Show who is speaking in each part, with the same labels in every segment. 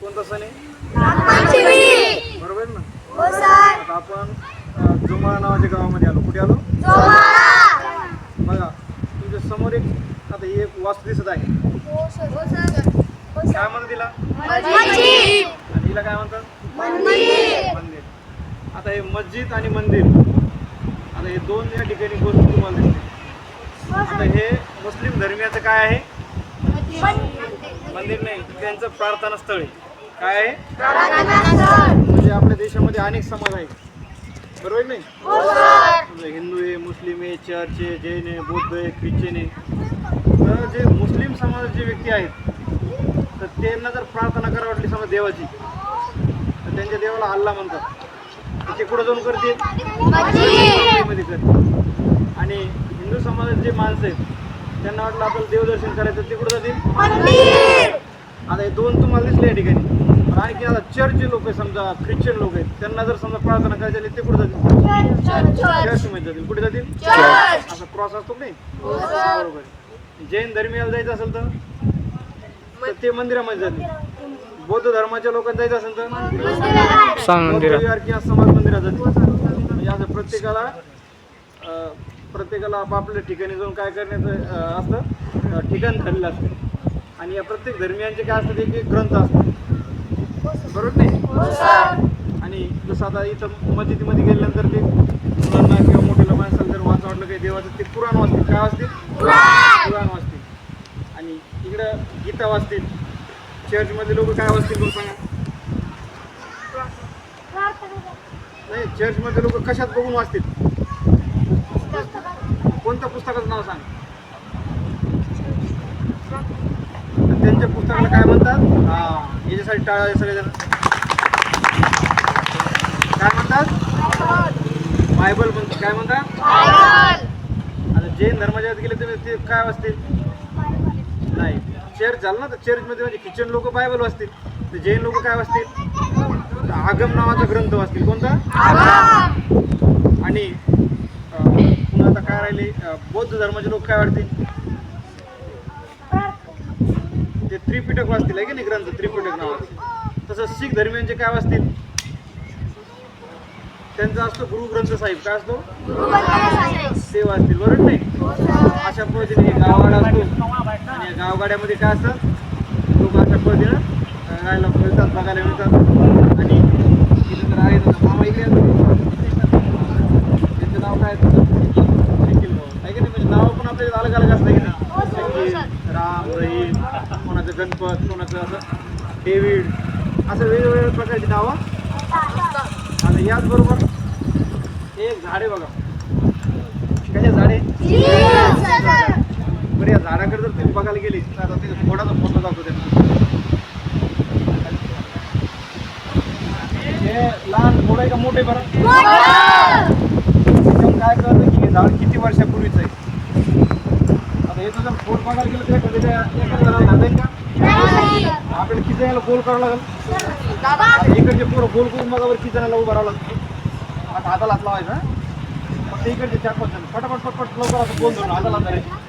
Speaker 1: कोणता सण आहे बरोबर ना? आता आपण जोमाळा नावाच्या गावामध्ये आलो. कुठे आलो? बघा तुमच्यासमोर एक आता ही एक वास्तू दिसत आहे. काय म्हणतात तिला आणि हिला काय म्हणतात? मंदिर. आता हे मस्जिद आणि मंदिर. आता हे दोन या ठिकाणी गोष्टी तुम्हाला दिसते आता हे मुस्लिम धर्मियाचं काय आहे? मंदिर. नाही त्यांचं प्रार्थना स्थळ आहे. काय? म्हणजे आपल्या देशामध्ये अनेक समाज आहेत. बरोबर नाही? म्हणजे हिंदू आहे मुस्लिम आहे चर्च आहे जैन आहे बौद्ध आहे ख्रिश्चन आहे. तर जे मुस्लिम समाजाचे व्यक्ती आहेत तर त्यांना जर प्रार्थना करा वाटली समजा देवाची तर त्यांच्या देवाला अल्ला म्हणतात. ते कुठं जाऊन करतील? आणि हिंदू समाजात जे माणसं आहेत त्यांना वाटलं आपल्याला देवदर्शन करायचं ते कुठं जातील? आता हे दोन तुम्हाला दिसले या ठिकाणी. आणखी आता चर्चचे लोक आहेत समजा ख्रिश्चन लोक आहेत त्यांना जर समजा प्रार्थना करायची झाली, ते कुठे जातील? चर्चमध्ये जातील. कुठे जातील? असा क्रॉस असतो की नाही? बरोबर. आहे. जैन धर्मियाला जायचं असेल तर? तर ते मंदिरामध्ये जातील. बौद्ध धर्माच्या लोकांना जायचं असेल तर? समाज मंदिरात जातील. म्हणजे असं प्रत्येकाला अं, प्रत्येकाला आपापल्या ठिकाणी जाऊन काय करण्याचं असतं? ठिकाण ठरलेलं असतं. आणि या प्रत्येक धर्मियांचे काय असतात एक एक ग्रंथ असतात. बरोबर नाही? आणि जसं आता इथं मस्जिदीमध्ये गेल्यानंतर ते मुलांना किंवा मोठ्याला माणसाला जर वाचा वाटलं काही देवाचं ते कुराण वाचतील. काय वाचतील? कुराण वाचतील. आणि इकडं गीता वाचतील. चर्चमध्ये लोक काय वाचतील लोक सांगा? नाही चर्चमध्ये लोक कशात बघून वाचतील? कोणत्या पुस्तकाचं नाव सांग? त्यांच्या पुस्तकाला काय म्हणतात? हा. याच्यासाठी टाळा सगळेजण काय म्हणतात? बायबल म्हणतात काय म्हणतात? आता जैन धर्माच्या गेले तर ते काय वाचतील? नाही. चर्च झालं ना तर चर्चमध्ये म्हणजे ख्रिश्चन लोक बायबल वाचतील. तर जैन लोक काय वाचतील? आगम नावाचा ग्रंथ वाचतील. कोणता? आणि पुन्हा आता काय राहिले? बौद्ध धर्माचे लोक काय वाटतील ते त्रिपिटक वाचतील आहे की नाही ग्रंथ? त्रिपिटक नावाचे. तसं शीख धर्मियांचे काय वाचतील? त्यांचा असतो गुरु ग्रंथ साहिब. काय असतो? ते वाचतील बरोबर नाही? अशा पद्धतीने हे गावगाडा असतो. आणि या गावगाड्यामध्ये काय असतं? लोक अशा पद्धतीनं राहायला मिळतात बघायला मिळतात. आणि तिथं तर आहे इकडे येतो. त्यांचं नाव काय? आहे की नाही? म्हणजे नाव पण आपल्या अलग अलग असतं की नाही? निखिल, राम रहीम गणपत कोणाचं असं डेव्हिड असं वेगवेगळ्या प्रकारची नावं. आता याचबरोबर एक झाडे बघा. कशा झाडे बरं या झाडाकडे जर तुम्ही बघायला गेली तर आता ते थोडासा फोटो जातो त्यांना. हे लहान थोडं आहे का? मोठे बरं. त्याच्यावर काय कळतं की हे झाड किती वर्षापूर्वीचं आहे? आता हे जर फोट बघायला गेलं तर एखाद्या त्या- झाडाला का? किती जणाला गोल करावं लागेल इकडचे पोरं गोल करून मग किती जणाला उभं राहावं लागतं आता हाताला हात लावायचा फक्त इकडचे चार पाच जण फटाफट फटपट लवकर असं गोल धरून हाताला हात धरायचे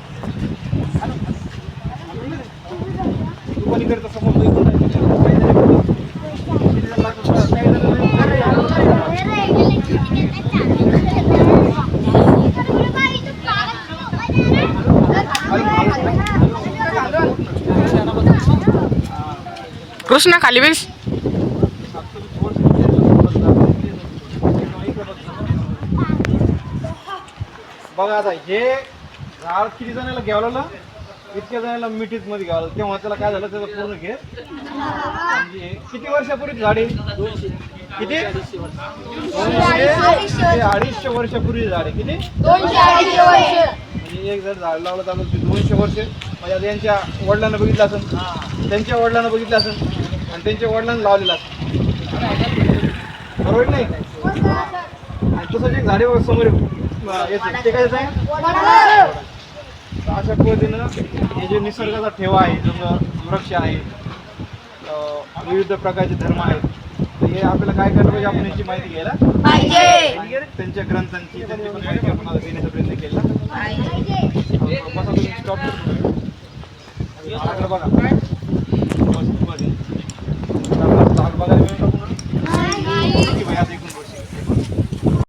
Speaker 1: तू पण इकडचा समोर तू इकडून जायचं. काही जण इकडून. किती जण लागतात बघा. काही जण
Speaker 2: कृष्णा खाली बेस
Speaker 1: बघा आता हे झाड किती जणांना घ्यावं लागलं? इतक्या जणांना मिठीत मध्ये घ्यावं लागलं. तेव्हा त्याला काय झालं त्याचं पूर्ण घे म्हणजे किती वर्षापूर्वी झाड? आहे किती? दोनशे अडीचशे वर्षापूर्वी झाड. आहे किती म्हणजे एक जर झाड लावलं तर ते दोनशे वर्ष. म्हणजे आता यांच्या वडिलांना बघितलं असेल. त्यांच्या वडिलांना बघितलं असेल. आणि त्यांच्या वडिलांना लावलेलं असेल. बरोबर नाही? आणि तसंच एक झाडे समोर येते. ते काय आहे अशा पद्धतीनं हे जे निसर्गाचा ठेवा आहे जसं वृक्ष आहे विविध प्रकारचे धर्म आहेत हे आपल्याला काय करायला पाहिजे? आपण याची माहिती घ्यायला? त्यांच्या ग्रंथांची त्यांची पण माहिती आपण देण्याचा प्रयत्न केला. बसा লালবাজার